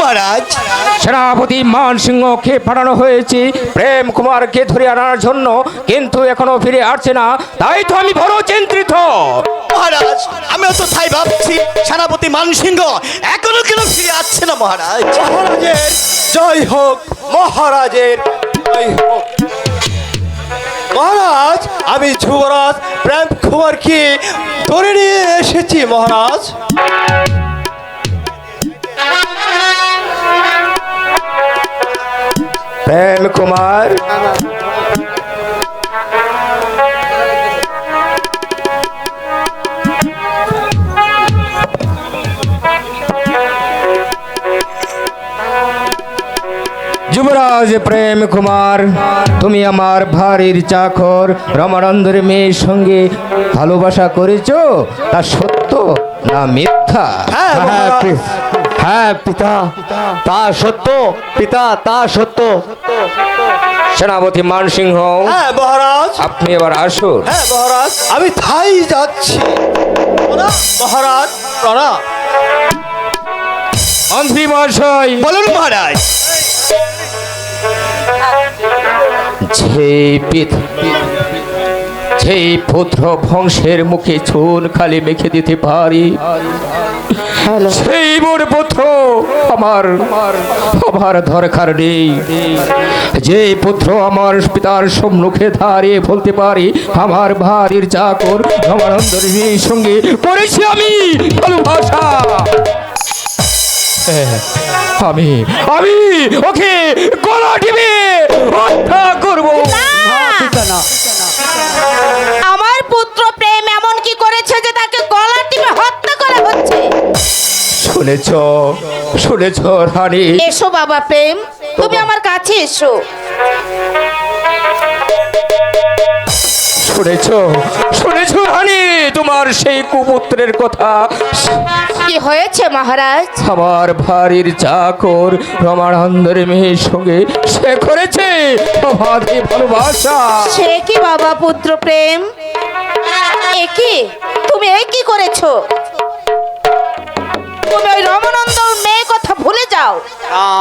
মহারাজ। সেনাপতি মান সিংহকে পাঠানো হয়েছে। প্রেম কুমারকে ধরে আনার জন্য কিন্তু এখনও ফিরে আসছে না। তাই তো আমি বড় চিন্তিত। মহারাজ আমিও তো তাই ভাবছি সেনাপতি মানসিংহ এখনও কেন ফিরে আসছে না মহারাজ? মহারাজের জয় হোক মহারাজের জয় হোক। মহারাজ আমি যুবরাজ প্রেম কুমারকে ধরে নিয়ে এসেছি মহারাজ। প্রেম কুমার। যুবরাজ প্রেম কুমার তুমি আমার ভারির চাকর। রমানন্দের মেয়ের সঙ্গে ভালোবাসা করেছ? তা সত্য না মিথ্যা? হ্যাঁ পিতা। তা সত্য পিতা তা সত্য। সেনাপতি মানসিংহ হ্যাঁ মহারাজ। আপনি এবার আসুন। হ্যাঁ মহারাজ। আমি তাই যাচ্ছি। মহারাজ প্রণাম মন্ত্রী মহাশয়। বলুন মহারাজ। যে যে পুত্র বংশের মুখে চুন খালি মেখে দিতে পারি। সেই মোর পুত্র আমার আমার দরকার নেই। যে পুত্র আমার পিতার সম্মুখে দাঁড়িয়ে বলতে পারি আমার ভারির চাকর আমার অন্তরের সঙ্গে পড়েছি আমি ভালোবাসা। আমি আমি ওকে গলা টিপে হত্যা করব। না। আমার পুত্র প্রেম এমন কি করেছে যে তাকে গলা টিপে হত্যা করা হচ্ছে? শুনেছ শুনেছ রানী। এসো বাবা প্রেম তুমি আমার কাছে এসো। শুনেছ শুনেছ রানী। তোমার সেই কুপুত্রের কথা। কি হয়েছে মহারাজ? আমার ভারির চাকর রমানন্দের মেয়ের সঙ্গে সে করেছে অবাধে ভালোবাসা। সে কি বাবা পুত্র প্রেম? এ কি? তুমি এ কি করেছ? তুমি ওই রমানন্দ মেয়ে কথা ভুলে যাও।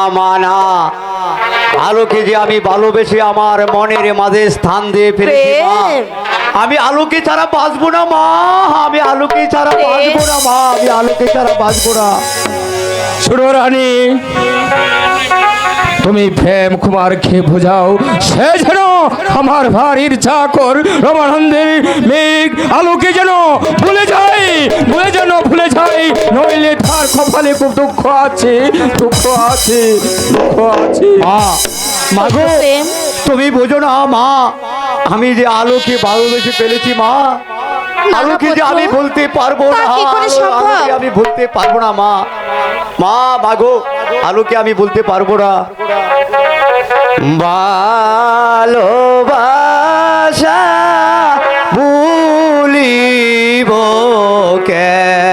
আমানা আলোকে যে আমি ভালোবেসে আমার মনের মাঝে স্থান দিয়ে ফেলেছি মা। প্রেম। আমি আলোকে ছাড়া বাঁচবো না মা। আমি আলোকে ছাড়া বাঁচবো না মা। আমি আলোকে ছাড়া বাঁচবো না। রানী তুমি প্রেম কুমারকে বোঝাও। সে যেন আমার ভারির চাকর রমানন্দের মেঘ আলোকে যেন ভুলে যায় ভুলে যেন ভুলে যায় নইলে তার কপালে খুব দুঃখ আছে দুঃখ আছে দুঃখ আছে। মা মাগো তুমি বোঝো না মা আমি যে আলোকে ভালোবেসে ফেলেছি মা আলোকে যে আমি বলতে পারব না আমি বলতে পারব না মা মা মাগো আলোকে আমি বলতে পারব না। ভালোবাসা ভুলিব কেমনে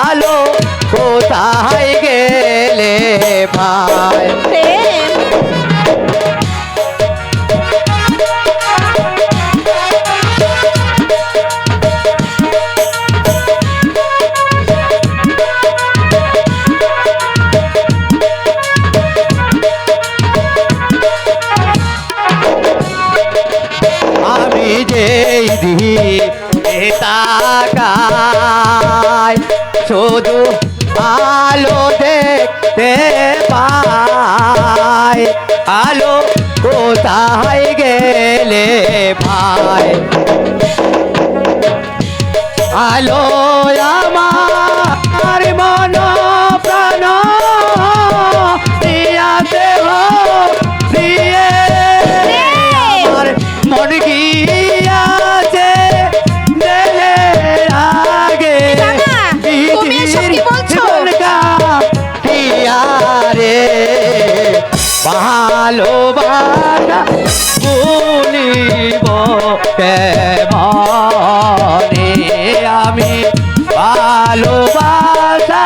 আলো কোথায় গেলে ভাই? আমি যেই দিহি তাকা শুধু আলো দেখতে পাই আলো কোথায় গেলে ভাই? আলো আমার ভালোবাসা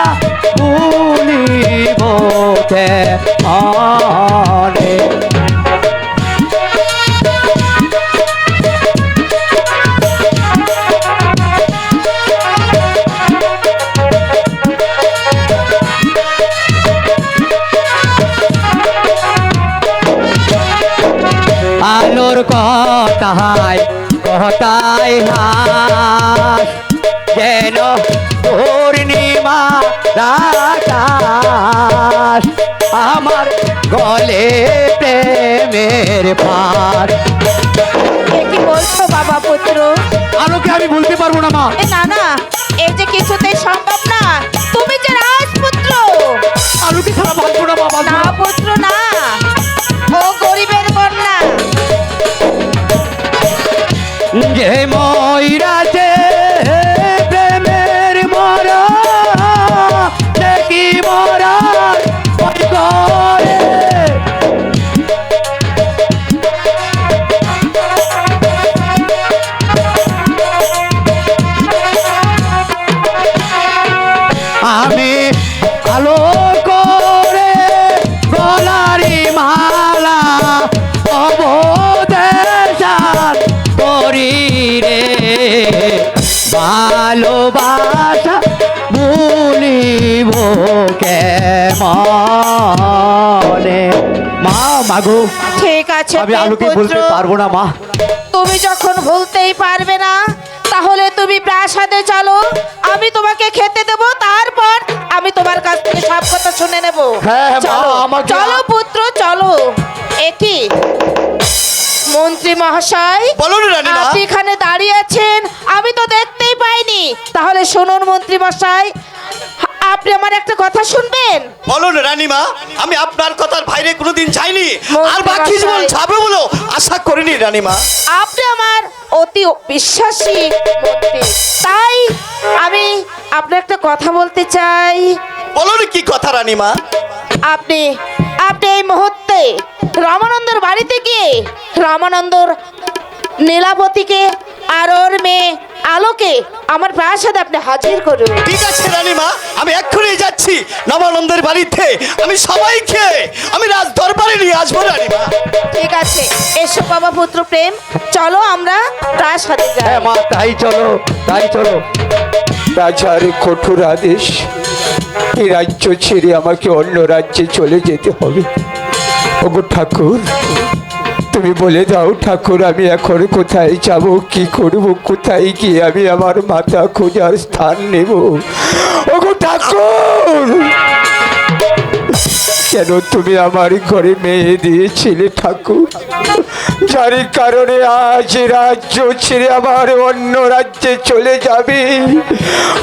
ভুলিব কেমনে আলোর কথায় কথায় হাস যেন পূর্ণিমা রাকাশ আমার গলে প্রেমের পার কি বলছো বাবা পুত্র? আলোকে আমি বলতে পারব না মা। এ না না এই যে কিছুতেই সম্ভব না। তুমি যে রাজপুত্র। আলোকে ছাড়া বাঁচবো না মা বাঁচবো না না। পুত্র না। ও গরিবের কন্যা। ময়রাছে মাগো ঠিক আছে আমি আলোকে। বলতে পারব না মা। তুমি যখন ভুলতেই পারবে না তাহলে তুমি প্রাসাদে চলো। আমি তোমাকে খেতে দেব তারপর আমি তোমার কাছ থেকে সব কথা শুনে নেব। হ্যাঁ, চলো আমাকে- চলো পুত্র চলো। একই মন্ত্রী মহাশয় বলুন রানীমা। আপনি এখানে দাঁড়িয়ে আছেন আমি তো দেখতেই পাইনি। তাহলে শুনুন মন্ত্রী মশাই আপনি আমার একটা কথা শুনবেন? বলুন রানীমা আমি আপনার কথার বাইরে কোনোদিন যাইনি। আর বাকি জীবন। যাবে বলো আশা করিনি রানীমা। আপনি আমার অতি বিশ্বাসী তাই আমি আপনার একটা কথা বলতে চাই। বলুন কি কথা রানীমা? আপনি আপনি এই মুহূর্তে রামানন্দর বাড়িতে গিয়ে রামানন্দর নীলাবতীকে আর ওর মেয়ে আলোকে আমার প্রাসাদে আপনি হাজির করুন। ঠিক আছে রানীমা আমি এক্ষুনি যাচ্ছি। নবানন্দের বাড়িতে আমি সবাইকে আমি রাজ দরবারে নিয়ে আসব রানীমা। ঠিক আছে এসো বাবা পুত্র প্রেম চলো আমরা প্রাসাদে যাই। হ্যাঁ মা তাই চলো তাই চলো। রাজার কঠোর আদেশ এই রাজ্য ছেড়ে আমাকে অন্য রাজ্যে চলে যেতে হবে। ওগো ঠাকুর তুমি বলে দাও, ঠাকুর, আমি এখন কোথায় যাব, কি করব, কোথায় গিয়ে আমি আমার মাথা খোঁজার স্থান নেব? ও ঠাকুর! কেন তুমি আমার ঘরে মেয়ে দিয়েছিলে ঠাকুর? যার কারণে আজ রাজ্য ছেড়ে আমার অন্য রাজ্যে চলে যাবে।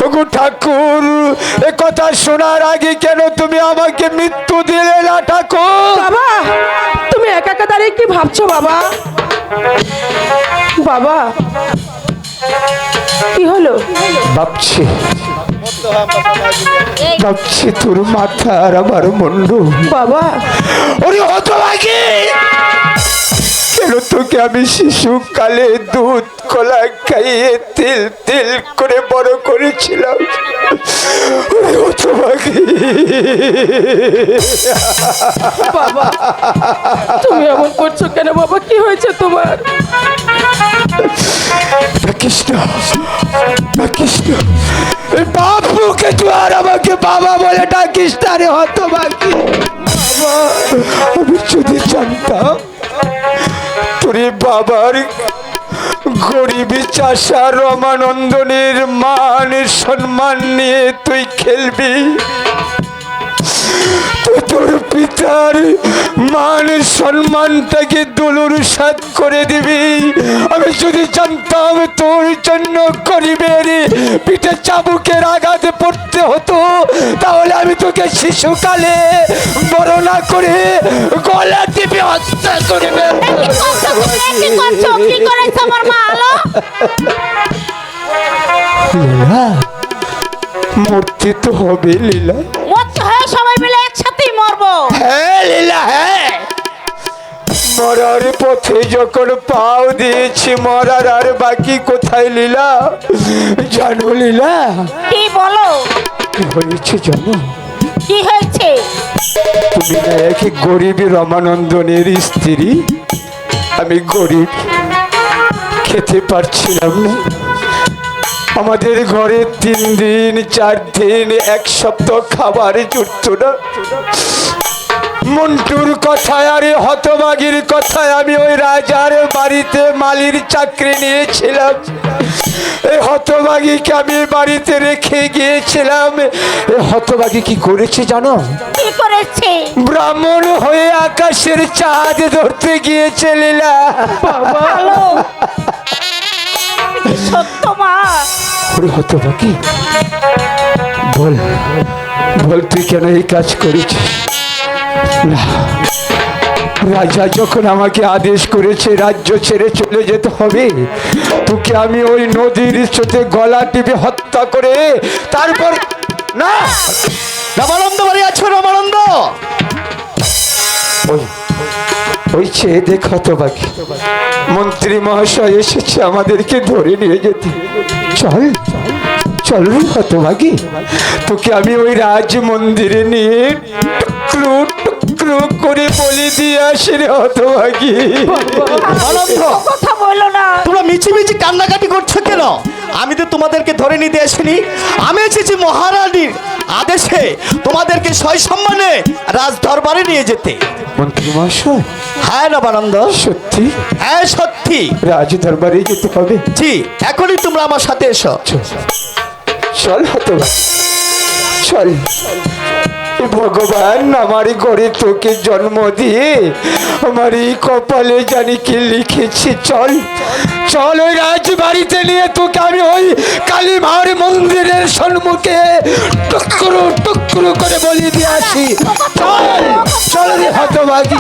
ওগো ঠাকুর এ কথা শোনার আগে কেন তুমি আমাকে মৃত্যু দিলে না ঠাকুর? বাবা তুমি একা একা দাঁড়িয়ে কি ভাবছ বাবা? বাবা কি হলো? ভাবছি। ভাবছি তোর মাথা আর আমার মুন্ডু। বাবা। ওরে হতভাগী কেন তোকে আমি শিশুকালে দুধ কলা খাইয়ে তিল তিল করে বড় করেছিলাম। হতভাগী বাবা তুমি এমন করছ কেন বাবা? কি হয়েছে তোমার? ডাকিস না এই তুই আর আমাকে বাবা বলে ডাকিস না রে হতভাগী। আমি যদি জানতাম তোর বাবার গরিবি চাষা রমানন্দনের মান সম্মান নিয়ে তুই খেলবি। মান সম্মানটাকে দুলুর সাত করে দিবি। আমি যদি জানতাম তোর জন্য গরিবের পিঠে চাবুকের আঘাতে পড়তে হতো তাহলে আমি তোকে শিশুকালে বড় না করে গলা টিপে হত্যা করে কি করছ কি করেছে? আমার মা? আলো লীলা মূর্তি তো হবে লীলা। মরতে হয় হ্যাঁ লীলা হ্যাঁ মরার পথে যখন পাও দিয়েছি মরার আর বাকি কোথায় লীলা? জানো লীলা? কি বলো? কি হয়েছে জানো? কি হয়েছে? তুমি না গরিব রমানন্দনের স্ত্রী? আমি গরিব খেতে পারছিলাম না। আমাদের ঘরে তিন দিন চার দিন এক সপ্তাহ খাবার জুটত না। মন্টুর কথায় আরে হতবাগির কথায় আমি ওই রাজার বাড়িতে মালির চাকরি নিয়েছিলাম। এই হতবাগিকে আমি বাড়িতে রেখে গিয়েছিলাম। এই হতবাগি কি করেছে জানো? কি করেছে? ব্রাহ্মণ হয়ে আকাশের চাঁদ ধরতে গিয়েছে লীলা। ভালো। সত্য মা। ওরে হতবাকি বল বল তুই কেন এই কাজ করেছিস? রাজা যখন আমাকে আদেশ করেছে, রাজ্য ছেড়ে চলে যেতে হবে, তোকে আমি ওই নদীর স্রোতে গলা টিপে হত্যা করে, তারপর না। রামানন্দ বাড়ি আছো, রামানন্দ? ওই ওই চেয়ে দেখ হতবাকি মন্ত্রী মহাশয় এসেছে আমাদেরকে ধরে নিয়ে যেতে। চল চল হতভাগী। তোকে আমি ওই রাজ মন্দিরে নিয়ে টুকরো টুকরো করে বলি দিয়ে আসি রে হতভাগী। আনন্দ। কথা বলো না। তোমরা মিছি মিছি কান্নাকাটি করছ কেন? আমি তো তোমাদেরকে ধরে নিতে আসিনি। আমি এসেছি মহারানীর আদেশে তোমাদেরকে সয় সম্মানে রাজ দরবারে নিয়ে যেতে। মন্ত্রী মহাশয়। হ্যাঁ নবানন্দ। সত্যি? হ্যাঁ সত্যি। রাজ দরবারে যেতে হবে? জি এখনই তোমরা আমার সাথে এসো। চল চল হতভাগী। চল। ভগবান আমার ঘরে তোকে জন্ম দিয়ে আমার এই কপালে জানি কি লিখেছি, চল। চল ওই রাজবাড়িতে নিয়ে তোকে আমি ওই কালীমার মন্দিরের সম্মুখে টুকরো টুকরো করে বলি দিয়ে আসি। চল চল রে হতভাগী।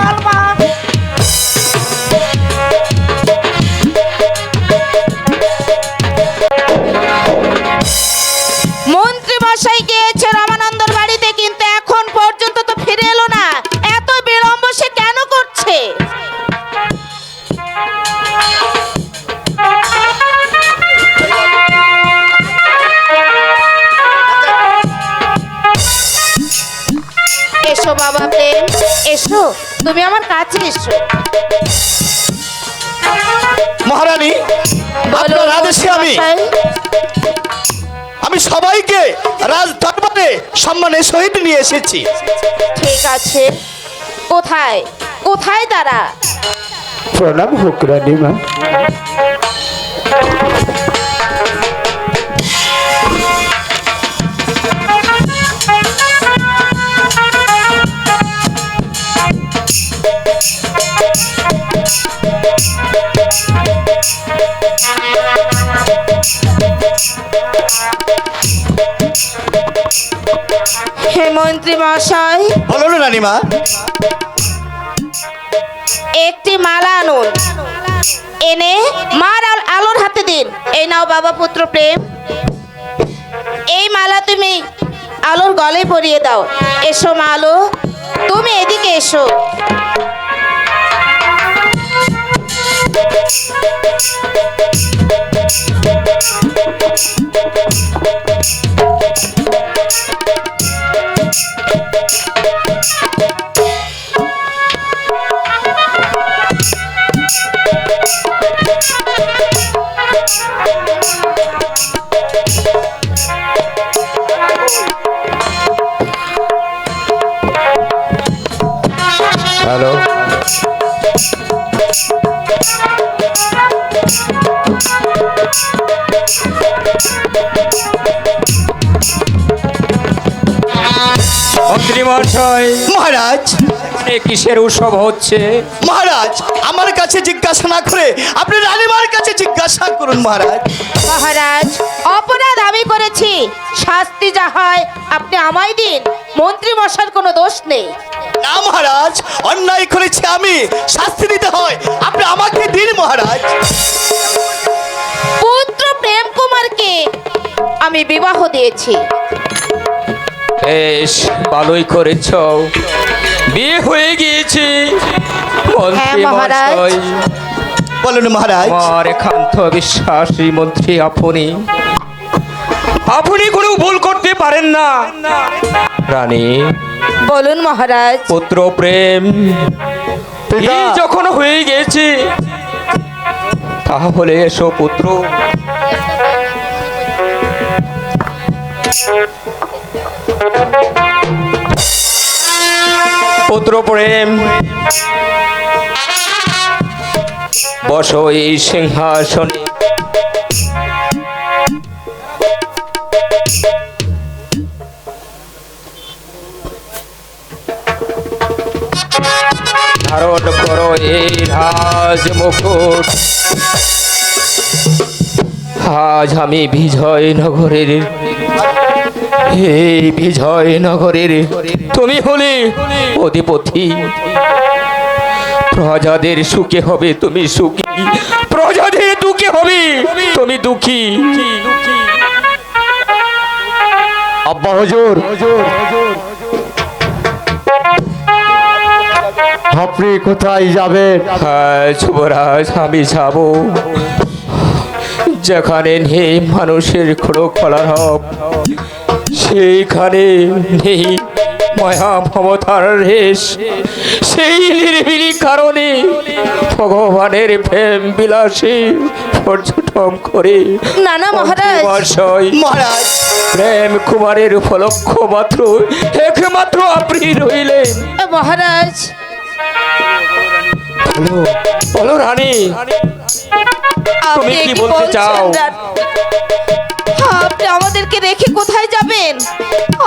মন্ত্রী মশাই গিয়েছে রামানন্দর ফিরে এলো না। এত বিলম্ব সে কেন করছে? এসো বাবা প্রেম এসো। তুমি আমার কাছে এসো। মহারানী আপনার আদেশে আমি আমি সবাইকে রাজ দরবারে সম্মানের সহিত নিয়ে এসেছি। ঠিক আছে। কোথায়? কোথায় তারা? প্রণাম হোক রানীমা। মন্ত্রী মশাই বলো না রানীমা। একটি মালা আনুন। এনে মার আল- আলোর হাতে দিন। এই নাও বাবা পুত্র প্রেম। এই মালা তুমি আলোর গলে পরিয়ে দাও। এসো মা আলো তুমি এদিকে এসো। হ্যালো মহারাজ। এ কিসের উৎসব হচ্ছে? মহারাজ আমার কাছে জিজ্ঞাসা না করে আপনি রানীমার কাছে জিজ্ঞাসা করুন মহারাজ। মহারাজ অপরাধ আমি করেছি। শাস্তি যা হয় আপনি আমায় দিন। মন্ত্রী মশার কোনো দোষ নেই। না মহারাজ অন্যায় করেছি আমি। শাস্তি দিতে হয় আপনি আমাকে দিন মহারাজ। পুত্র প্রেম কুমারকে আমি বিবাহ দিয়েছি। বেশ ভালোই করেছ। বিয়ে হয়ে গিয়েছি। মন্ত্রী হ্যাঁ। মহাশয়। বলুন মহারাজ। আমার একান্ত বিশ্বাসী মন্ত্রী আপনি। আপনি কোনো ভুল করতে পারেন না। রানী। বলুন মহারাজ। পুত্র প্রেম। যখন হয়ে গেছে তাহলে এসো পুত্র। পুত্র প্রেম বসো এই সিংহাসনে। ধারণ করো এই রাজ মুকুট আজ আমি বিজয় নগরের এই বিজয় নগরের তুমি হলে অধিপতি। প্রজাদের সুখে হবে তুমি সুখী। প্রজাদের দুঃখে হবে তুমি দুঃখী। আব্বা হুজুর। আপনি কোথায় যাবেন? হ্যাঁ যুবরাজ আমি যাব। যেখানে নেই মানুষের খোড়ো খোলার হব সেইখানে নেই মায়া মমতার রেশ। সেই নিরিবিলি কারণে ভগবানের প্রেম বিলাসী পর্যটন করে না, না, মহারাজ। মহারাজ। প্রেম কুমারের উপলক্ষ মাত্র একমাত্র আপনি রইলেন। মহারাজ। বলো রানী। কি কি বলতে চাও? আপনি আমাদেরকে রেখে কোথায় যাবেন?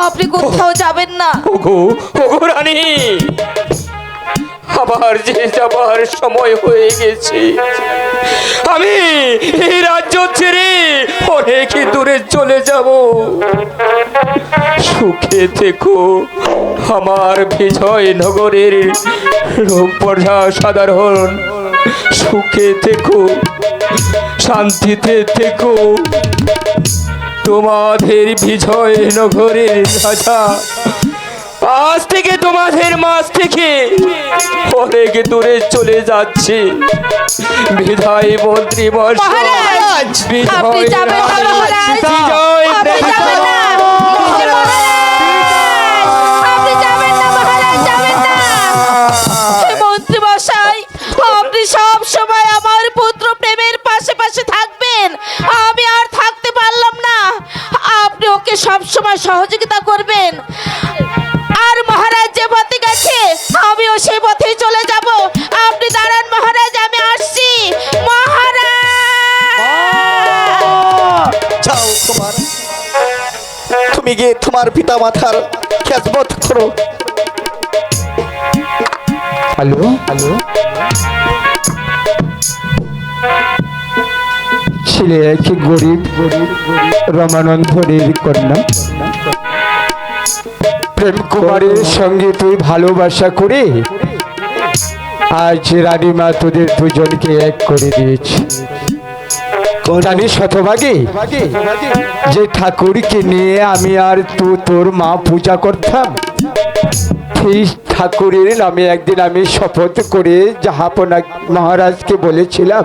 আপনি কোথাও যাবেন না। ওগো ওগো রানী, আবার যে যাবার সময় হয়ে গেছে। আমি এই রাজ্য ছেড়ে অনেক দূরে চলে যাব। সুখে থেকো, আমার বিজয় নগরের রূপ প্রজা সাধারণ। সুখে থেকো, শান্তিতে থেকো। তোমাদের বিজয় নগরের রাজা। আজ থেকে তোমাদের মাছ থেকে অনেক দূরে চলে যাচ্ছে। বিধায় মন্ত্রী আপনি সব সময় আমার পুত্র প্রেমের পাশে পাশে থাকবেন। আমি আর ওকে সব সময় সহযোগিতা করবেন। আর মহারাজ যে পথে গেছে আমিও সেই পথেই চলে যাব। আপনি দাঁড়ান মহারাজ আমি আসছি। মহারাজ! যাও তোমার তুমি গিয়ে তোমার পিতা মাতার খেজমত করো। হ্যালো? হ্যালো? ছেলে এক গরিব রমানন্দনের কন্যা। প্রেম কুমারের সঙ্গে তুই ভালোবাসা করে আজ রানীমা তোদের দুজনকে এক করে দিয়েছে। জানিস শতভাগে, যে ঠাকুরকে নিয়ে আমি আর তুই তোর মা পূজা করতাম, সেই ঠাকুরের নামে একদিন আমি শপথ করে জাহাপনা মহারাজকে বলেছিলাম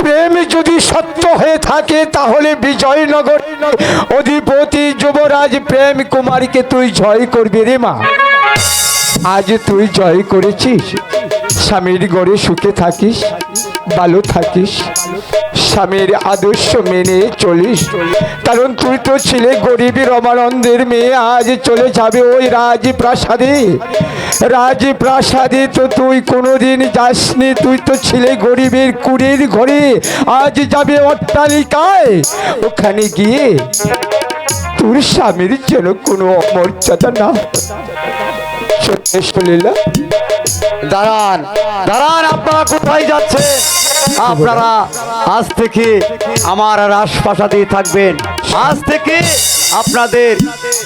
প্রেম যদি সত্য হয়ে থাকে, তাহলে বিজয়নগর অধিপতি যুবরাজ, প্রেম কুমারকে তুই জয় করবি রে মা। আজ তুই জয় করেছিস। স্বামীর গড়ে সুখে থাকিস, ভালো থাকিস। স্বামীর আদর্শ মেনে চলিস। কারণ তুই তো ছিলে গরিবী রমানন্দের মেয়ে, আজ চলে যাবে ওই রাজপ্রাসাদে। রাজপ্রাসাদে তো তুই কোনোদিন যাসনি, তুই তো ছিলে গরিবের কুড়ির ঘরে। আজ যাবে অট্টালিকায়। ওখানে গিয়ে ঠাকুর স্বামীর যেন কোনো অমর্যাদা না দাঁড়ান দাঁড়ান আপনারা কোথায় যাচ্ছে? আপনারা আজ থেকে আমার রাজপ্রাসাদেই থাকবেন। আজ থেকে আপনাদের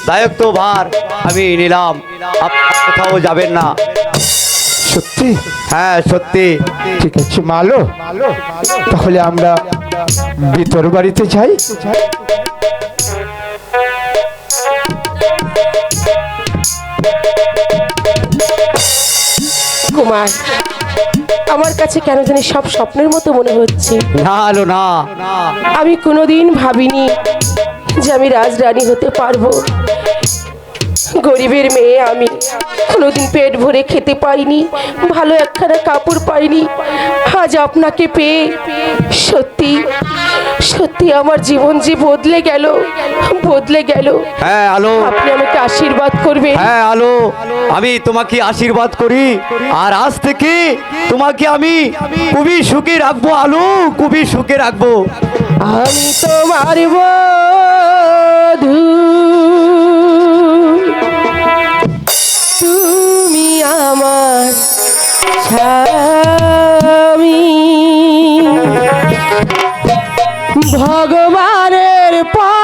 দায়িত্ব ভার আমি নিলাম। আপনারা কোথাও যাবেন না। সত্যি? হ্যাঁ সত্যি। ঠিক আছে মালো। তাহলে আমরা ভিতর বাড়িতে যাই। কুমার আমার কাছে কেন জানি সব স্বপ্নের মতো মনে হচ্ছে। না আলো না। আমি কোনোদিন ভাবিনি যে আমি রাজরানী হতে পারব। গরিবের মেয়ে আমি। কোনোদিন পেট ভরে খেতে পাইনি ভালো একখানা কাপড় পাইনি। আজ আপনাকে পেয়ে সত্যি সত্যি আমার জীবন যে বদলে গেল বদলে গেল। হ্যাঁ আলো। আপনি আমাকে আশীর্বাদ করবেন। হ্যাঁ আলো। আমি তোমাকে আশীর্বাদ করি। আর আজ থেকে তোমাকে আমি খুবই সুখে রাখব আলো খুবই সুখে রাখব। আমি তোমার বধূ আমার স্বামী। ভগবানের পরে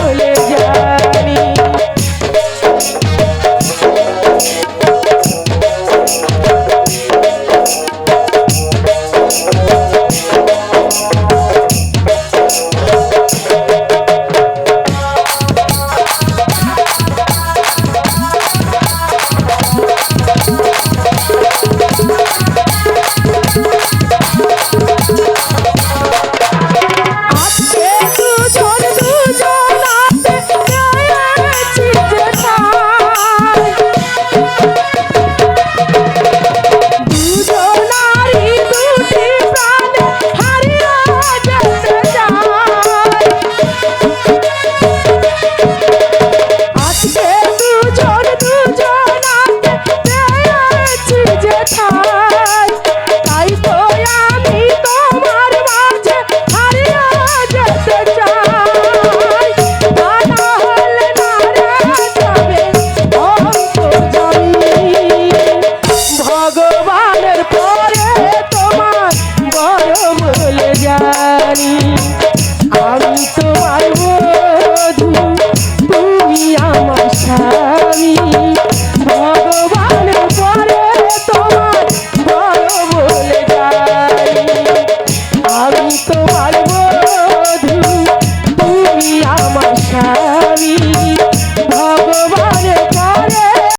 ole